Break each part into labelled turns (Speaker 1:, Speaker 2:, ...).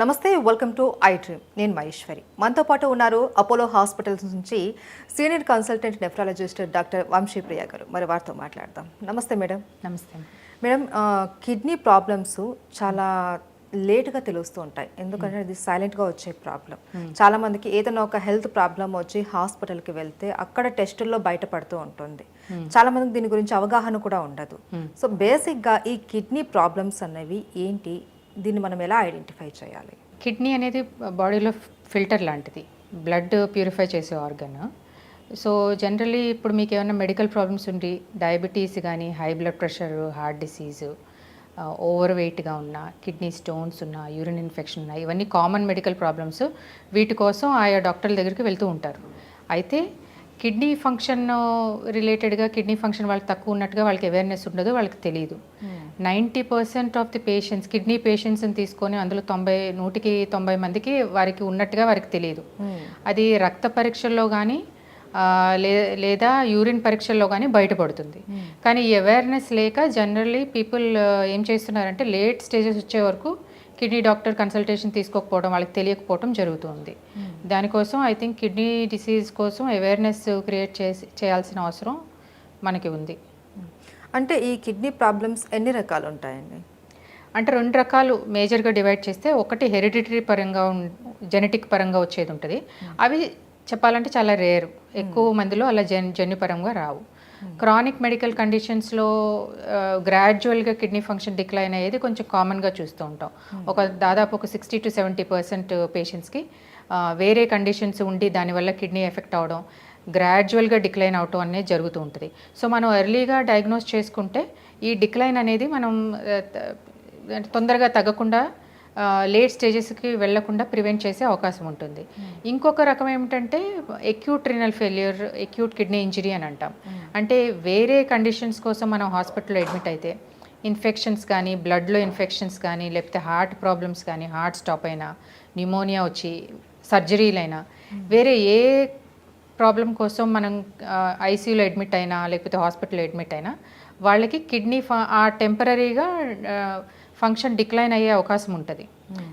Speaker 1: నమస్తే welcome to I dream నేను మహేశ్వరి. మనతో పాటు ఉన్నారు అపోలో హాస్పిటల్స్ నుంచి senior consultant nephrologist doctor Vamsipriya గారు. మరి వారితో మాట్లాడదాం. నమస్తే మేడం.
Speaker 2: నమస్తే.
Speaker 1: మేడం కిడ్నీ ప్రాబ్లమ్స్ చాలా లేట్గా తెలుస్తూ ఉంటాయి. ఎందుకంటే అది సైలెంట్గా వచ్చే ప్రాబ్లం. చాలా మందికి ఏదైనా ఒక హెల్త్ ప్రాబ్లం వచ్చి హాస్పిటల్కి వెళ్తే అక్కడ టెస్టుల్లో బయటపడుతూ ఉంటుంది. చాలా మందికి దీని గురించి అవగాహన కూడా ఉండదు. సో బేసిక్గా ఈ కిడ్నీ ప్రాబ్లమ్స్ అనేవి ఏంటి? దీన్ని మనం ఎలా ఐడెంటిఫై చేయాలి?
Speaker 2: కిడ్నీ అనేది బాడీలో ఫిల్టర్ లాంటిది. బ్లడ్ ప్యూరిఫై చేసే ఆర్గన్. సో జనరలీ ఇప్పుడు మీకు ఏమైనా మెడికల్ ప్రాబ్లమ్స్ ఉండి డయాబెటీస్ కానీ high blood pressure heart disease over వెయిట్గా ఉన్న కిడ్నీ స్టోన్స్ ఉన్న యూరిన్ ఇన్ఫెక్షన్ ఉన్న ఇవన్నీ కామన్ మెడికల్ ప్రాబ్లమ్స్. వీటి కోసం ఆయా డాక్టర్ల దగ్గరికి వెళ్తూ ఉంటారు. అయితే కిడ్నీ ఫంక్షన్ రిలేటెడ్గా కిడ్నీ ఫంక్షన్ వాళ్ళకి తక్కువ ఉన్నట్టుగా వాళ్ళకి అవేర్నెస్ ఉండదు వాళ్ళకి తెలియదు ninety percent of the patients kidney పేషెంట్స్ని తీసుకొని అందులో తొంభై నూటికి తొంభై మందికి వారికి ఉన్నట్టుగా వారికి తెలియదు అది రక్త పరీక్షల్లో కానీ లే లేదా యూరిన్ పరీక్షల్లో కానీ బయటపడుతుంది. కానీ ఈ అవేర్నెస్ లేక జనరల్లీ పీపుల్ ఏం చేస్తున్నారంటే లేట్ స్టేజెస్ వచ్చే వరకు కిడ్నీ డాక్టర్ కన్సల్టేషన్ తీసుకోకపోవడం వాళ్ళకి తెలియకపోవడం జరుగుతుంది. దానికోసం ఐ థింక్ కిడ్నీ డిసీజ్ కోసం అవేర్నెస్ క్రియేట్ చేసి చేయాల్సిన అవసరం మనకి ఉంది.
Speaker 1: అంటే ఈ కిడ్నీ ప్రాబ్లమ్స్ ఎన్ని రకాలు ఉంటాయండి
Speaker 2: అంటే రెండు రకాలు మేజర్గా డివైడ్ చేస్తే ఒకటి హెరిడిటరీ పరంగా జెనెటిక్ పరంగా వచ్చేది ఉంటుంది అవి చెప్పాలంటే చాలా రేర్ ఎక్కువ మందిలో అలా జన్ జన్యుపరంగా రావు. క్రానిక్ మెడికల్ కండిషన్స్లో గ్రాడ్యువల్గా కిడ్నీ ఫంక్షన్ డిక్లైన్ అయ్యేది కొంచెం కామన్గా చూస్తూ ఉంటాం. ఒక దాదాపు ఒక సిక్స్టీ టు సెవెంటీ పర్సెంట్ పేషెంట్స్కి వేరే కండిషన్స్ ఉండి దానివల్ల కిడ్నీ ఎఫెక్ట్ అవడం గ్రాడ్యువల్గా డిక్లైన్ అవటం అనేది జరుగుతూ ఉంటుంది. సో మనం ఎర్లీగా డయాగ్నోస్ చేసుకుంటే ఈ డిక్లైన్ అనేది మనం తొందరగా తగ్గకుండా లేట్ స్టేజెస్కి వెళ్ళకుండా ప్రివెంట్ చేసే అవకాశం ఉంటుంది. ఇంకొక రకం ఏమిటంటే acute renal failure acute kidney injury అని అంటాం. అంటే వేరే కండిషన్స్ కోసం మనం హాస్పిటల్లో అడ్మిట్ అయితే ఇన్ఫెక్షన్స్ కానీ బ్లడ్లో ఇన్ఫెక్షన్స్ కానీ లేకపోతే హార్ట్ ప్రాబ్లమ్స్ కానీ హార్ట్ స్టాప్ అయినా న్యూమోనియా వచ్చి సర్జరీలైనా వేరే ఏ ప్రాబ్లం కోసం మనం ఐసీయూలో అడ్మిట్ అయినా లేకపోతే హాస్పిటల్లో అడ్మిట్ అయినా వాళ్ళకి కిడ్నీ ఫ ఆ టెంపరీగా ఫంక్షన్ డిక్లైన్ అయ్యే అవకాశం ఉంటుంది.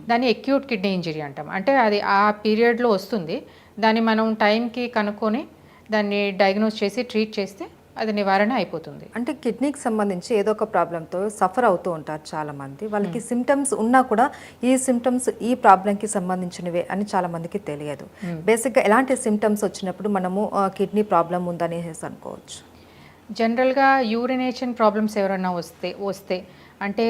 Speaker 2: దాన్ని ఎక్యూట్ కిడ్నీ ఇంజరీ అంటాం. అంటే అది ఆ పీరియడ్లో వస్తుంది. దాన్ని మనం టైంకి కనుక్కొని దాన్ని డయాగ్నోస్ చేసి ట్రీట్ చేస్తే అది నివారణ అయిపోతుంది.
Speaker 1: అంటే కిడ్నీకి సంబంధించి ఏదో ఒక ప్రాబ్లంతో సఫర్ అవుతూ ఉంటారు చాలా మంది వాళ్ళకి సిమ్టమ్స్ ఉన్నా కూడా ఈ సిమ్టమ్స్ ఈ ప్రాబ్లంకి సంబంధించినవే అని చాలా మందికి తెలియదు బేసిక్గా ఎలాంటి సిమ్టమ్స్ వచ్చినప్పుడు మనము కిడ్నీ ప్రాబ్లం ఉందనేసి అనుకోవచ్చు.
Speaker 2: జనరల్గా యూరినేషన్ ప్రాబ్లమ్స్ ఎవరైనా వస్తే వస్తే అంటే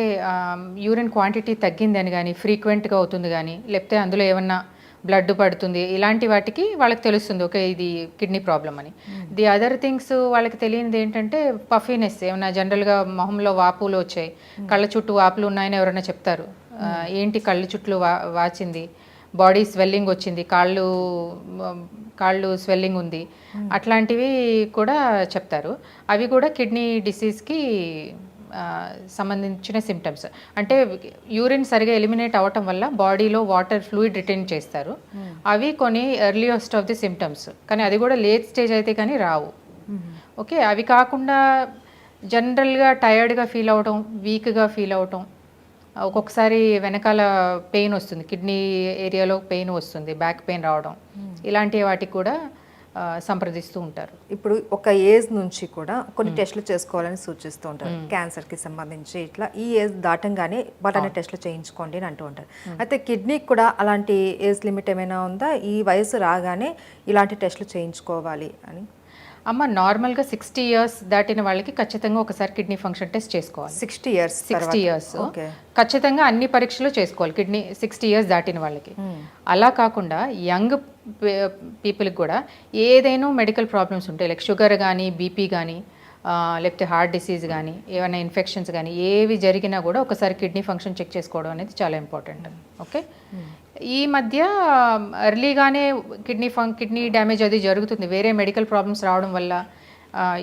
Speaker 2: యూరిన్ క్వాంటిటీ తగ్గిందని కానీ ఫ్రీక్వెంట్గా అవుతుంది కానీ లేకపోతే అందులో ఏమన్నా బ్లడ్ పడుతుంది. ఇలాంటి వాటికి వాళ్ళకి తెలుస్తుంది ఓకే ఇది కిడ్నీ ప్రాబ్లం అని. ది అదర్ థింగ్స్ వాళ్ళకి తెలియనిది ఏంటంటే పఫీనెస్ ఏమైనా జనరల్గా మొహంలో వాపులు వచ్చాయి. కళ్ళ చుట్టూ వాపులు ఉన్నాయని ఎవరైనా చెప్తారు. ఆ, ఏంటి కళ్ళు చుట్టూ వా వాచింది? బాడీ స్వెల్లింగ్ వచ్చింది. కాళ్ళు కాళ్ళు స్వెల్లింగ్ ఉంది. అట్లాంటివి కూడా చెప్తారు. అవి కూడా కిడ్నీ డిసీజ్కి సంబంధించిన సిమ్టమ్స్ అంటే యూరిన్ సరిగా ఎలిమినేట్ అవ్వటం వల్ల బాడీలో వాటర్ ఫ్లూయిడ్ రిటైన్ చేస్తారు. అవి కొన్ని ఎర్లియస్ట్ ఆఫ్ ది సిమ్టమ్స్ కానీ అది కూడా లేట్ స్టేజ్ అయితే కానీ రావు. ఓకే అవి కాకుండా జనరల్గా టయర్డ్గా ఫీల్ అవటం వీక్గా ఫీల్ అవటం ఒక్కొక్కసారి వెనకాల పెయిన్ వస్తుంది. కిడ్నీ ఏరియాలో పెయిన్ వస్తుంది బ్యాక్ పెయిన్ రావడం. ఇలాంటి వాటికి కూడా సంప్రదిస్తూ ఉంటారు.
Speaker 1: ఇప్పుడు ఒక ఏజ్ నుంచి కూడా కొన్ని టెస్టులు చేసుకోవాలని సూచిస్తూ ఉంటారు. క్యాన్సర్కి సంబంధించి ఇట్లా ఈ ఏజ్ దాటంగానే వాటనే టెస్టులు చేయించుకోండి అని అంటూ ఉంటారు. అయితే కిడ్నీకి కూడా అలాంటి ఏజ్ లిమిట్ ఏమైనా ఉందా? ఈ వయసు రాగానే ఇలాంటి టెస్టులు చేయించుకోవాలి అని.
Speaker 2: అమ్మ నార్మల్గా సిక్స్టీ ఇయర్స్ దాటిన వాళ్ళకి ఖచ్చితంగా ఒకసారి కిడ్నీ ఫంక్షన్ టెస్ట్ చేసుకోవాలి.
Speaker 1: Sixty years
Speaker 2: sixty years.
Speaker 1: Okay.
Speaker 2: ఖచ్చితంగా అన్ని పరీక్షలు చేసుకోవాలి కిడ్నీ సిక్స్టీ ఇయర్స్ దాటిన వాళ్ళకి. అలా కాకుండా యంగ్ పీపుల్కి కూడా ఏదైనా మెడికల్ ప్రాబ్లమ్స్ ఉంటాయి లైక్ షుగర్ కానీ బీపీ కానీ లేకపోతే హార్ట్ డిసీజ్ కానీ ఏమైనా ఇన్ఫెక్షన్స్ కానీ ఏవి జరిగినా కూడా ఒకసారి కిడ్నీ ఫంక్షన్ చెక్ చేసుకోవడం అనేది చాలా ఇంపార్టెంట్ ఓకే? ఈ మధ్య ఎర్లీగానే కిడ్నీ ఫంక్ కిడ్నీ డ్యామేజ్ అది జరుగుతుంది. వేరే మెడికల్ ప్రాబ్లమ్స్ రావడం వల్ల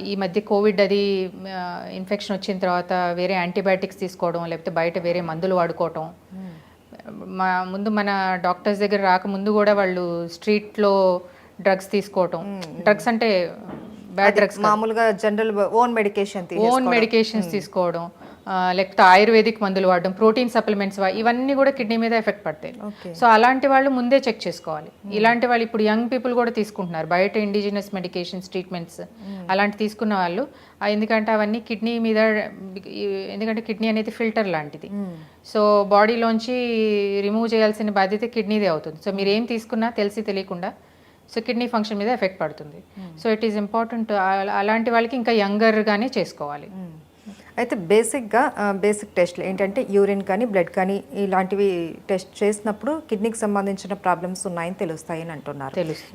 Speaker 2: ఈ మధ్య కోవిడ్ అది ఇన్ఫెక్షన్ వచ్చిన తర్వాత వేరే యాంటీబయాటిక్స్ తీసుకోవడం లేకపోతే బయట వేరే మందులు వాడుకోవటం మా ముందు మన డాక్టర్స్ దగ్గర రాకముందు కూడా వాళ్ళు స్ట్రీట్లో డ్రగ్స్ తీసుకోవటం. డ్రగ్స్ అంటే బ్యాడ్ డ్రగ్స్
Speaker 1: మామూలుగా general own medication
Speaker 2: own medications తీసుకోవడం. లేకపోతే ఆయుర్వేదిక్ మందులు వాడడం ప్రోటీన్ సప్లిమెంట్స్ ఇవన్నీ కూడా కిడ్నీ మీద ఎఫెక్ట్ పడతాయి. సో అలాంటి వాళ్ళు ముందే చెక్ చేసుకోవాలి. ఇలాంటి వాళ్ళు ఇప్పుడు యంగ్ పీపుల్ కూడా తీసుకుంటున్నారు బయట ఇండిజినస్ మెడికేషన్స్ ట్రీట్మెంట్స్ అలాంటి తీసుకున్న వాళ్ళు. ఎందుకంటే అవన్నీ కిడ్నీ మీద ఎందుకంటే కిడ్నీ అనేది ఫిల్టర్ లాంటిది. సో బాడీలోంచి రిమూవ్ చేయాల్సిన బాధ్యత కిడ్నీదే అవుతుంది. సో మీరు ఏం తీసుకున్నా తెలిసి తెలియకుండా సో కిడ్నీ ఫంక్షన్ మీద ఎఫెక్ట్ పడుతుంది. So it is important. అలాంటి వాళ్ళకి ఇంకా యంగర్గానే చేసుకోవాలి.
Speaker 1: అయితే బేసిక్గా బేసిక్ టెస్ట్లు ఏంటంటే యూరిన్ కానీ బ్లడ్ కానీ ఇలాంటివి టెస్ట్ చేసినప్పుడు కిడ్నీకి సంబంధించిన ప్రాబ్లమ్స్ ఉన్నాయని తెలుస్తాయి అని అంటున్నారు.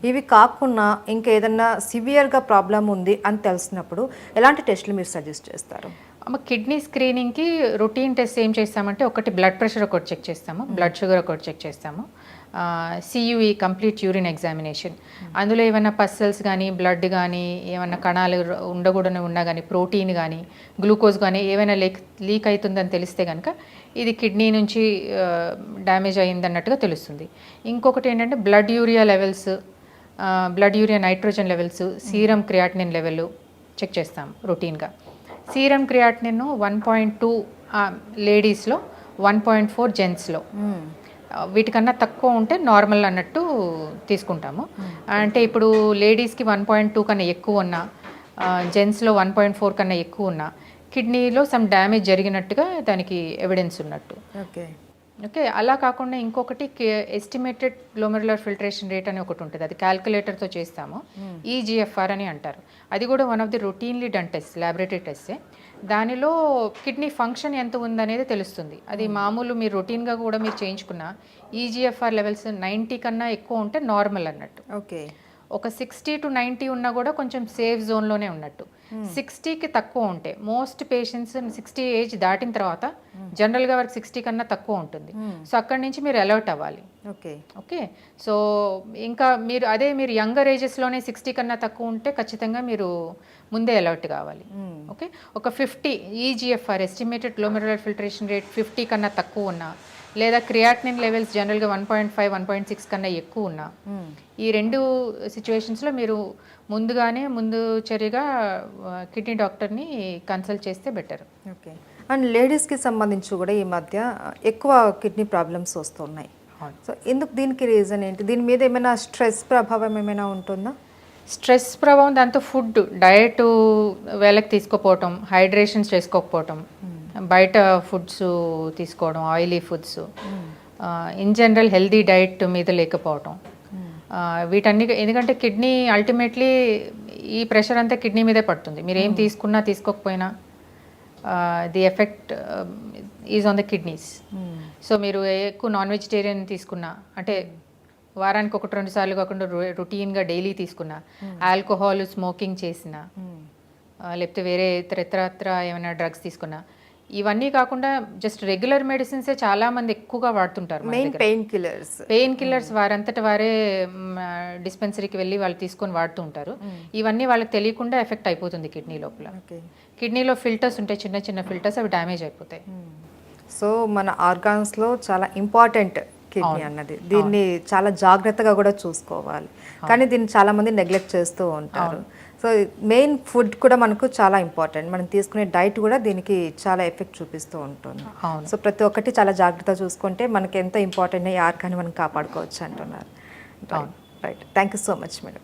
Speaker 1: ఇవి కాకుండా ఇంకా ఏదన్నా సివియర్గా ప్రాబ్లం ఉంది అని తెలిసినప్పుడు ఎలాంటి టెస్ట్లు మీరు సజెస్ట్ చేస్తారు?
Speaker 2: అమ్మ కిడ్నీ స్క్రీనింగ్కి రొటీన్ టెస్ట్ ఏం చేస్తామంటే ఒకటి బ్లడ్ ప్రెషర్ ఒకటి చెక్ చేస్తాము బ్లడ్ షుగర్ ఒకటి చెక్ చేస్తాము. సియుఈ కంప్లీట్ యూరిన్ ఎగ్జామినేషన్ అందులో ఏమైనా పస్సల్స్ కానీ బ్లడ్ కానీ ఏమైనా కణాలు ఉండకూడని ఉన్నా కానీ ప్రోటీన్ కానీ గ్లూకోజ్ కానీ ఏమైనా లీక్ లీక్ అవుతుందని తెలిస్తే కనుక ఇది కిడ్నీ నుంచి డ్యామేజ్ అయిందన్నట్టుగా తెలుస్తుంది. ఇంకొకటి ఏంటంటే blood urea levels blood urea nitrogen levels serum creatinine level check చేస్తాం రొటీన్గా serum creatinine one point two లేడీస్లో వన్ పాయింట్ ఫోర్ జెంట్స్లో వీటికన్నా తక్కువ ఉంటే నార్మల్ అన్నట్టు తీసుకుంటాము. అంటే ఇప్పుడు లేడీస్కి వన్ పాయింట్ టూ కన్నా ఎక్కువ ఉన్నా జెంట్స్లో వన్ పాయింట్ ఫోర్ కన్నా ఎక్కువ ఉన్నా కిడ్నీలో సమ్ డ్యామేజ్ జరిగినట్టుగా దానికి ఎవిడెన్స్ ఉన్నట్టు.
Speaker 1: ఓకే.
Speaker 2: ఓకే అలా కాకుండా ఇంకొకటి ఎస్టిమేటెడ్ గ్లోమెరులర్ ఫిల్టరేషన్ రేట్ అని ఒకటి ఉంటుంది. అది క్యాల్కులేటర్తో చేస్తాము. ఈజిఎఫ్ఆర్ అని అంటారు. అది కూడా one of the routinely done test laboratory టెస్టే దానిలో కిడ్నీ ఫంక్షన్ ఎంత ఉందనేది తెలుస్తుంది. అది మామూలు మీరు రొటీన్గా కూడా మీరు చేయించుకున్న ఈజిఎఫ్ఆర్ లెవెల్స్ నైంటీ కన్నా ఎక్కువ ఉంటే నార్మల్ అన్నట్టు.
Speaker 1: ఓకే.
Speaker 2: ఒక సిక్స్టీ టు నైంటీ ఉన్నా కూడా కొంచెం సేఫ్ జోన్లోనే ఉన్నట్టు. సిక్స్టీకి తక్కువ ఉంటే మోస్ట్ పేషెంట్స్ సిక్స్టీ ఏజ్ దాటిన తర్వాత జనరల్గా వారికి సిక్స్టీ కన్నా తక్కువ ఉంటుంది. సో అక్కడి నుంచి మీరు అలర్ట్ అవ్వాలి.
Speaker 1: ఓకే
Speaker 2: ఓకే సో ఇంకా మీరు అదే మీరు యంగర్ ఏజెస్లోనే సిక్స్టీ కన్నా తక్కువ ఉంటే ఖచ్చితంగా మీరు ముందే అలర్ట్ కావాలి. ఓకే ఒక fifty eGFR estimated glomerular filtration rate fifty కన్నా తక్కువ ఉన్నా లేదా క్రియాటినిన్ లెవెల్స్ జనరల్గా one point five one point six కన్నా ఎక్కువ ఉన్నా. ఈ రెండు సిచ్యువేషన్స్లో మీరు ముందుగానే ముందు చర్యగా కిడ్నీ డాక్టర్ని కన్సల్ట్ చేస్తే బెటర్
Speaker 1: ఓకే. అండ్ లేడీస్కి సంబంధించి కూడా ఈ మధ్య ఎక్కువ కిడ్నీ ప్రాబ్లమ్స్ వస్తున్నాయి. సో ఎందుకు దీనికి రీజన్ ఏంటి? దీని మీద ఏమైనా స్ట్రెస్ ప్రభావం ఏమైనా ఉంటుందా?
Speaker 2: స్ట్రెస్ ప్రభావం దాంతో ఫుడ్ డయట్ వేళకి తీసుకోపోవటం హైడ్రేషన్స్ చేసుకోకపోవటం బయట ఫుడ్స్ తీసుకోవడం oily foods in general healthy diet మీద లేకపోవటం. ఆ, వీటన్ని ఎందుకంటే కిడ్నీ అల్టిమేట్లీ ఈ ప్రెషర్ అంతా కిడ్నీ మీదే పడుతుంది. మీరు ఏం తీసుకున్నా తీసుకోకపోయినా the effect is on the kidneys so మీరు ఎక్కువ నాన్ వెజిటేరియన్ తీసుకున్నా అంటే వారానికి ఒకటి రెండు సార్లు కాకుండా రొటీన్గా డైలీ తీసుకున్నా ఆల్కహాల్ స్మోకింగ్ చేసిన లేకపోతే వేరే ఇతర ఇతరత్ర ఏమైనా డ్రగ్స్ తీసుకున్నా ఇవన్నీ కాకుండా జస్ట్ రెగ్యులర్ మెడిసిన్సే చాలా మంది ఎక్కువగా వాడుతుంటారు
Speaker 1: main. Pain killers
Speaker 2: pain killers వారంతట వారే డిస్పెన్సరీకి వెళ్ళి వాళ్ళు తీసుకొని వాడుతూ ఉంటారు. ఇవన్నీ వాళ్ళకి తెలియకుండా ఎఫెక్ట్ అయిపోతుంది కిడ్నీ లోపల. కిడ్నీలో ఫిల్టర్స్ ఉంటాయి చిన్న చిన్న ఫిల్టర్స్ అవి డ్యామేజ్ అయిపోతాయి.
Speaker 1: సో మన ఆర్గాన్స్లో చాలా ఇంపార్టెంట్ కిడ్నీ అన్నది. దీన్ని చాలా జాగ్రత్తగా కూడా చూసుకోవాలి. కానీ దీన్ని చాలా మంది నెగ్లెక్ట్ చేస్తూ ఉంటారు. సో మెయిన్ ఫుడ్ కూడా మనకు చాలా ఇంపార్టెంట్. మనం తీసుకునే డైట్ కూడా దీనికి చాలా ఎఫెక్ట్ చూపిస్తూ ఉంటుంది. సో ప్రతి ఒక్కటి చాలా జాగ్రత్తగా చూసుకుంటే మనకి ఎంత ఇంపార్టెంట్ ఆర్గాన్ని మనం కాపాడుకోవచ్చు అంటున్నారు. Right thank you so much madam